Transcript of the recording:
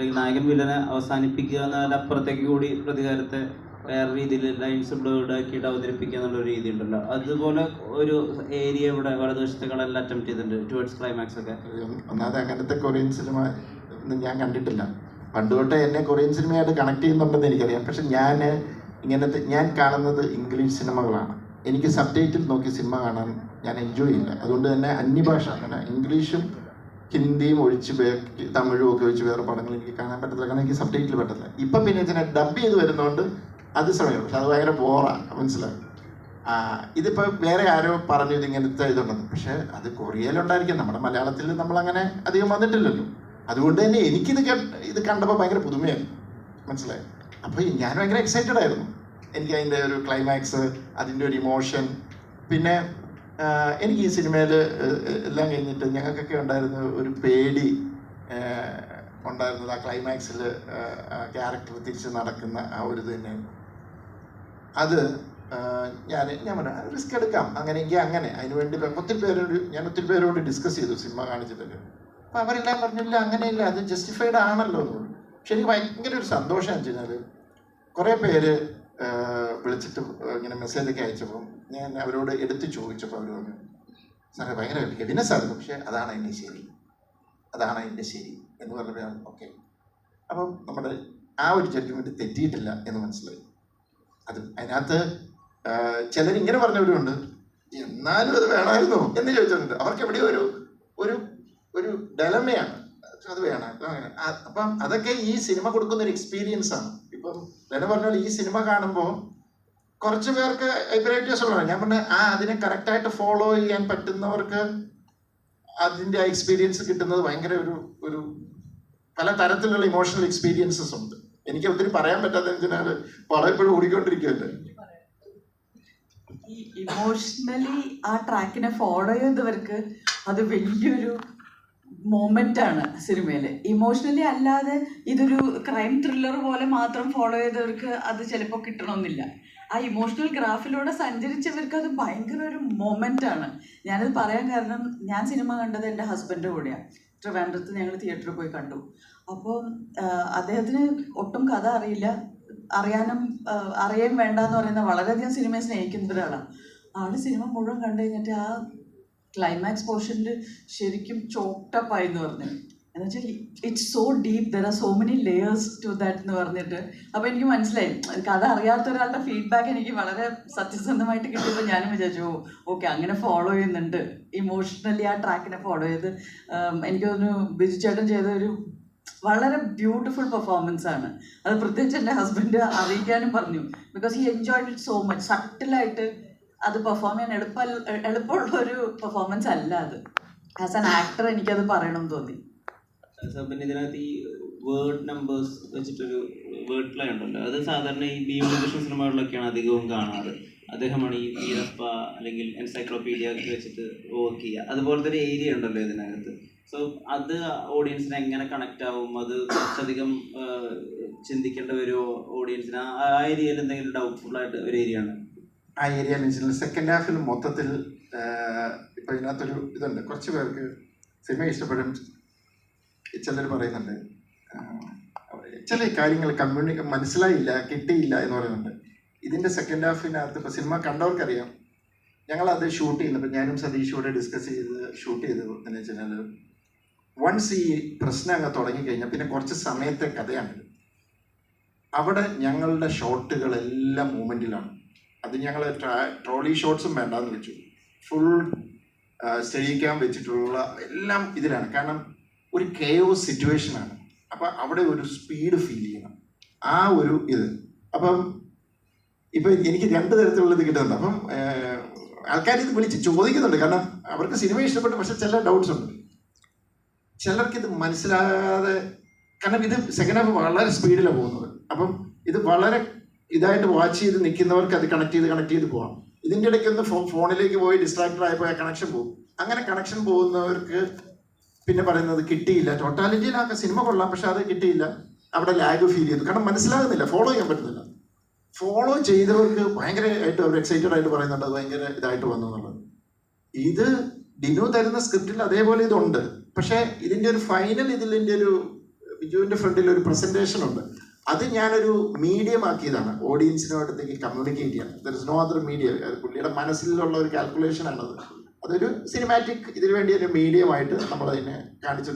അല്ലെങ്കിൽ നായകൻ വില്ലനെ അവസാനിപ്പിക്കുക എന്നതിന്റെ അപ്പുറത്തേക്ക് കൂടി പ്രതികാരത്തെ വേറെ രീതിയിൽ ലൈൻസ് ബ്ലേഡ് ആക്കിയിട്ട് അവതരിപ്പിക്കുക എന്നുള്ള രീതി ഉണ്ടല്ലോ അതുപോലെ ഒരു ഏരിയ ഇവിടെ വലതുവശത്തെ കളെല്ലാം അറ്റംപ്റ്റ് ചെയ്തിട്ടുണ്ട് ടുവേർഡ്സ് ക്ലൈമാക്സ് ഒക്കെ. ഒന്നാമത് അങ്ങനത്തെ കൊറിയൻ സിനിമ ഞാൻ കണ്ടിട്ടില്ല. പണ്ട് തൊട്ടേ എന്നെ കൊറിയൻ സിനിമയായിട്ട് കണക്ട് ചെയ്യുന്നുണ്ടെന്ന് എനിക്കറിയാം. പക്ഷെ ഞാൻ ഇങ്ങനത്തെ ഞാൻ കാണുന്നത് ഇംഗ്ലീഷ് സിനിമകളാണ് എനിക്ക് സബ് ടൈറ്റിൽ നോക്കി സിനിമ കാണാൻ ഞാൻ എൻജോയ് ചെയ്യില്ല. അതുകൊണ്ട് തന്നെ അന്യഭാഷ അങ്ങനെ ഇംഗ്ലീഷും ഹിന്ദിയും ഒഴിച്ച് വേ തമിഴും ഒക്കെ ഒഴിച്ച് വേറെ പടങ്ങൾ എനിക്ക് കാണാൻ പറ്റത്തില്ല. കാരണം എനിക്ക് സബ് ടൈറ്റിൽ പറ്റില്ല ഇപ്പം പിന്നെ ഇതിനെ ഡബ് ചെയ്ത് വരുന്നതുകൊണ്ട് അത് സമയം പക്ഷെ അത് ഭയങ്കര ബോറാണ് മനസ്സിലായി? ഇതിപ്പോൾ ഇതിപ്പോ വേറെ ആരോ പറഞ്ഞു ഇത് ഇങ്ങനത്തെ ഇതുണ്ടെന്ന്. പക്ഷേ അത് കൊറിയയിലുണ്ടായിരിക്കും നമ്മുടെ മലയാളത്തിൽ നമ്മൾ അങ്ങനെ അധികം വന്നിട്ടില്ലല്ലോ. അതുകൊണ്ട് തന്നെ എനിക്കിത് ഇത് കണ്ടപ്പോൾ ഭയങ്കര പുതുമയായിരുന്നു മനസ്സിലായി? അപ്പോൾ ഞാൻ ഭയങ്കര എക്സൈറ്റഡ് ആയിരുന്നു. എനിക്ക് അതിന്റെ ഒരു ക്ലൈമാക്സ് അതിന്റെ ഒരു ഇമോഷൻ പിന്നെ എനിക്ക് ഈ സിനിമയിൽ എല്ലാം കഴിഞ്ഞിട്ട് ഞങ്ങൾക്കൊക്കെ ഉണ്ടായിരുന്ന ഒരു പേടി ഉണ്ടായിരുന്നത് ആ ക്ലൈമാക്സിൽ ക്യാരക്ടർ തിരിച്ച് നടക്കുന്ന ആ ഒരു തന്നെ അത് ഞാൻ ഞാൻ പറഞ്ഞു റിസ്ക് എടുക്കാം. അങ്ങനെയെങ്കിൽ അങ്ങനെ. അതിന് വേണ്ടി ഒത്തിരി പേരോട് ഞാൻ ഒത്തിരി പേരോട് ഡിസ്കസ് ചെയ്തു സിനിമ കാണിച്ചിട്ടൊക്കെ. അപ്പം അവരെല്ലാം പറഞ്ഞില്ല അങ്ങനെയില്ല. അത് ജസ്റ്റിഫൈഡ് ആണല്ലോ. എന്ന് പക്ഷെ എനിക്ക് ഭയങ്കര ഒരു സന്തോഷം എന്ന് കഴിഞ്ഞാൽ കുറേ പേര് വിളിച്ചിട്ട് ഇങ്ങനെ മെസ്സേജൊക്കെ അയച്ചപ്പോൾ ഞാൻ അവരോട് എടുത്ത് ചോദിച്ചപ്പോൾ അവർ പറഞ്ഞു സാറേ ഭയങ്കര ഹെവിനെസ് ആയിരുന്നു പക്ഷേ അതാണ് എന്റെ ശരി. അതാണ് എന്റെ ശരി എന്ന് പറഞ്ഞാൽ ഓക്കെ. അപ്പം നമ്മുടെ ആ ഒരു ജഡ്ജ്മെന്റ് തെറ്റിയിട്ടില്ല എന്ന് മനസ്സിലായി. അത് അതിനകത്ത് ചിലർ ഇങ്ങനെ പറഞ്ഞവരുണ്ട് എന്നാലും അത് വേണമായിരുന്നു എന്ന് ചോദിച്ചിട്ടുണ്ട് അവർക്ക് എവിടെയോ ഒരു ഒരു ഒരു ഡലമയാണ് അത് വേണം അങ്ങനെ. അപ്പം അതൊക്കെ ഈ സിനിമ കൊടുക്കുന്ന ഒരു എക്സ്പീരിയൻസ് ആണ്. ഇപ്പം ലെന പറഞ്ഞാൽ ഈ സിനിമ കാണുമ്പോൾ കുറച്ച് പേർക്ക് അഭിപ്രായ ഉള്ളതാണ് ഞാൻ പറഞ്ഞ ആ അതിനെ കറക്റ്റായിട്ട് ഫോളോ ചെയ്യാൻ പറ്റുന്നവർക്ക് അതിന്റെ ആ എക്സ്പീരിയൻസ് കിട്ടുന്നത് ഭയങ്കര ഒരു ഒരു പല തരത്തിലുള്ള ഇമോഷണൽ എക്സ്പീരിയൻസസ് ഉണ്ട്. എനിക്ക് ഒത്തിരി പറയാൻ പറ്റാത്ത എന്തിനാൽ പടം ഓടിക്കൊണ്ടിരിക്കുകയല്ലേ ഈ ഇമോഷണലി ആ ട്രാക്കിനെ ഫോളോ ചെയ്യുന്നവർക്ക് അത് വലിയൊരു മൊമെന്റ് ആണ് സിനിമയിൽ ഇമോഷണലി അല്ലാതെ ഇതൊരു ക്രൈം ത്രില്ലർ പോലെ മാത്രം ഫോളോ ചെയ്തവർക്ക് അത് ചിലപ്പോൾ കിട്ടണമെന്നില്ല. ആ ഇമോഷണൽ ഗ്രാഫിലൂടെ സഞ്ചരിച്ചവർക്ക് അത് ഭയങ്കര ഒരു മൊമെന്റ് ആണ്. ഞാനത് പറയാൻ കാരണം ഞാൻ സിനിമ കണ്ടത് എന്റെ ഹസ്ബൻഡിന്റെ കൂടെയാണ് ട്രിവാൻഡ്രത്ത് ഞങ്ങൾ തിയേറ്ററിൽ പോയി കണ്ടു. അപ്പോൾ അദ്ദേഹത്തിന് ഒട്ടും കഥ അറിയില്ല. അറിയാനും അറിയാൻ വേണ്ട എന്ന് പറയുന്ന വളരെയധികം സിനിമയെ സ്നേഹിക്കുന്ന ഒരാളാണ് ആൾ സിനിമ മുഴുവൻ കണ്ടു കഴിഞ്ഞിട്ട് ആ ക്ലൈമാക്സ് പോർഷനിൽ ശരിക്കും ചോക്ടപ്പായി എന്ന് പറഞ്ഞു എന്ന് വെച്ചാൽ it's so deep there are so many layers to that എന്ന് പറഞ്ഞിട്ട്. അപ്പോൾ എനിക്ക് മനസ്സിലായി. കഥ അറിയാത്ത ഒരാളുടെ ഫീഡ്ബാക്ക് എനിക്ക് വളരെ സത്യസന്ധമായിട്ട് കിട്ടിയപ്പോൾ ഞാനും വിചാരിച്ചു ഓ ഓക്കെ അങ്ങനെ ഫോളോ ചെയ്യുന്നുണ്ട്. ഇമോഷണലി ആ ട്രാക്കിനെ ഫോളോ ചെയ്ത്. എനിക്ക് ബിജു ചേട്ടൻ ചെയ്ത ഒരു വളരെ ബ്യൂട്ടിഫുൾ പെർഫോമൻസ് ആണ്. അത് പ്രത്യേകിച്ച് എന്റെ ഹസ്ബൻഡ് അറിയിക്കാനും പറഞ്ഞു. Because he enjoyed it so much സട്ടിലായിട്ട് അത് പെർഫോം ചെയ്യാൻ എളുപ്പ എളുപ്പമുള്ള ഒരു പെർഫോമൻസ് അല്ല അത്. ആസ് ആൻ ആക്ടർ എനിക്കത് പറയണം തോന്നി. പിന്നെ ഇതിനകത്ത് ഈ വേർഡ് നമ്പേഴ്സ് വെച്ചിട്ടൊരു വേർഡ് പ്ലേ ഉണ്ടല്ലോ. അത് സാധാരണ ഈ ബി കൃഷ്ണ സിനിമകളിലൊക്കെയാണ് അധികവും കാണാറ്. അദ്ദേഹമാണ് ഈ വീരപ്പ അല്ലെങ്കിൽ എൻസൈക്ലോപീഡിയ വെച്ചിട്ട് വർക്ക് ചെയ്യുക. അതുപോലത്തെ ഒരു ഏരിയ ഉണ്ടല്ലോ ഇതിനകത്ത്. സോ അത് ഓഡിയൻസിനെ എങ്ങനെ കണക്ട് ആവും? അത് കുറച്ചധികം ചിന്തിക്കേണ്ട ഒരു ഓഡിയൻസിന് ആ ഏരിയയിൽ എന്തെങ്കിലും ഡൗട്ട്ഫുൾ ആയിട്ട് ഒരു ഏരിയ ആണ് ആ ഏരിയ സെക്കൻഡ് ഹാഫിൽ മൊത്തത്തിൽ ഇപ്പൊ ഇതിനകത്തൊരു ഇതുണ്ട്. കുറച്ച് പേർക്ക് സിനിമ ഇഷ്ടപ്പെടും. ചിലർ പറയുന്നുണ്ട് ചില കാര്യങ്ങൾ കമ്മ്യൂണി മനസ്സിലായില്ല കിട്ടിയില്ല എന്ന് പറയുന്നുണ്ട്. ഇതിന്റെ സെക്കൻഡ് ഹാഫിനകത്ത് ഇപ്പൊ സിനിമ കണ്ടവർക്കറിയാം. ഞങ്ങളത് ഷൂട്ട് ചെയ്യുന്നപ്പോൾ ഞാനും സതീഷോടെ ഡിസ്കസ് ചെയ്ത് ഷൂട്ട് ചെയ്തത് എന്ന് വെച്ചാൽ വൺസ് ഈ പ്രശ്നം അങ്ങ് തുടങ്ങിക്കഴിഞ്ഞാൽ പിന്നെ കുറച്ച് സമയത്തെ കഥയാണിത്. അവിടെ ഞങ്ങളുടെ ഷോട്ടുകളെല്ലാം മൂമെന്റിലാണ് അത് ഞങ്ങൾ ട്രോളി ഷോട്ട്സും വേണ്ടെന്ന് വെച്ചു. ഫുൾ സ്റ്റഡി ക്യാം വെച്ചിട്ടുള്ള എല്ലാം ഇതിലാണ്. കാരണം ഒരു കെയോ സിറ്റുവേഷനാണ് അപ്പം അവിടെ ഒരു സ്പീഡ് ഫീൽ ചെയ്യണം. ആ ഒരു ഇത്. അപ്പം ഇപ്പം എനിക്ക് രണ്ട് തരത്തിലുള്ള ഇത് കിട്ടുന്നുണ്ട്. അപ്പം ആൾക്കാർ ഇത് വിളിച്ച് ചോദിക്കുന്നുണ്ട്. കാരണം അവർക്ക് സിനിമ ഇഷ്ടപ്പെട്ടു. പക്ഷെ ചില ഡൗട്ട്സ് ഉണ്ട്. ചിലർക്ക് ഇത് മനസ്സിലാകാതെ കാരണം ഇത് സെക്കൻഡ് ഹാഫ് വളരെ സ്പീഡിലാണ് പോകുന്നത്. അപ്പം ഇത് വളരെ ഇതായിട്ട് വാച്ച് ചെയ്ത് നിൽക്കുന്നവർക്ക് അത് കണക്ട് ചെയ്ത് കണക്ട് ചെയ്ത് പോകാം ഇതിന്റെ ഇടയ്ക്ക് ഒന്ന് ഫോണിലേക്ക് പോയി ഡിസ്ട്രാക്റ്റഡ് ആയപ്പോൾ ആ കണക്ഷൻ പോകും. അങ്ങനെ കണക്ഷൻ പോകുന്നവർക്ക് പിന്നെ പറയുന്നത് കിട്ടിയില്ല. ടോട്ടാലിറ്റിയിൽ ആ സിനിമ കൊള്ളാം പക്ഷെ അത് കിട്ടിയില്ല. അവിടെ ലാഗ് ഫീൽ ചെയ്തു. കാരണം മനസ്സിലാകുന്നില്ല ഫോളോ ചെയ്യാൻ പറ്റുന്നില്ല. ഫോളോ ചെയ്തവർക്ക് ഭയങ്കരമായിട്ട് അവർ എക്സൈറ്റഡ് ആയിട്ട് പറയുന്നുണ്ട് അത് ഭയങ്കര ഇതായിട്ട് വന്നു എന്നുള്ളത്. ഇത് ഡിനു തരുന്ന സ്ക്രിപ്റ്റിൽ അതേപോലെ ഇതുണ്ട്. പക്ഷേ ഇതിന്റെ ഒരു ഫൈനൽ ഇതിന്റെ ഒരു ബിജുവിന്റെ ഫ്രണ്ടിൽ ഒരു പ്രസന്റേഷൻ ഉണ്ട്. അത് ഞാനൊരു മീഡിയം ആക്കിയതാണ്. ഓഡിയൻസിനോടത്തേക്ക് കമ്മ്യൂണിക്കേറ്റ് ചെയ്യാൻ. There is no other medium പുള്ളിയുടെ മനസ്സിലുള്ള ഒരു കാൽക്കുലേഷൻ ആണത്. അതൊരു സിനിമാറ്റിക് ഇതിനു വേണ്ടി ഒരു മീഡിയമായിട്ട് നമ്മൾ അതിനെ കാണിച്ചു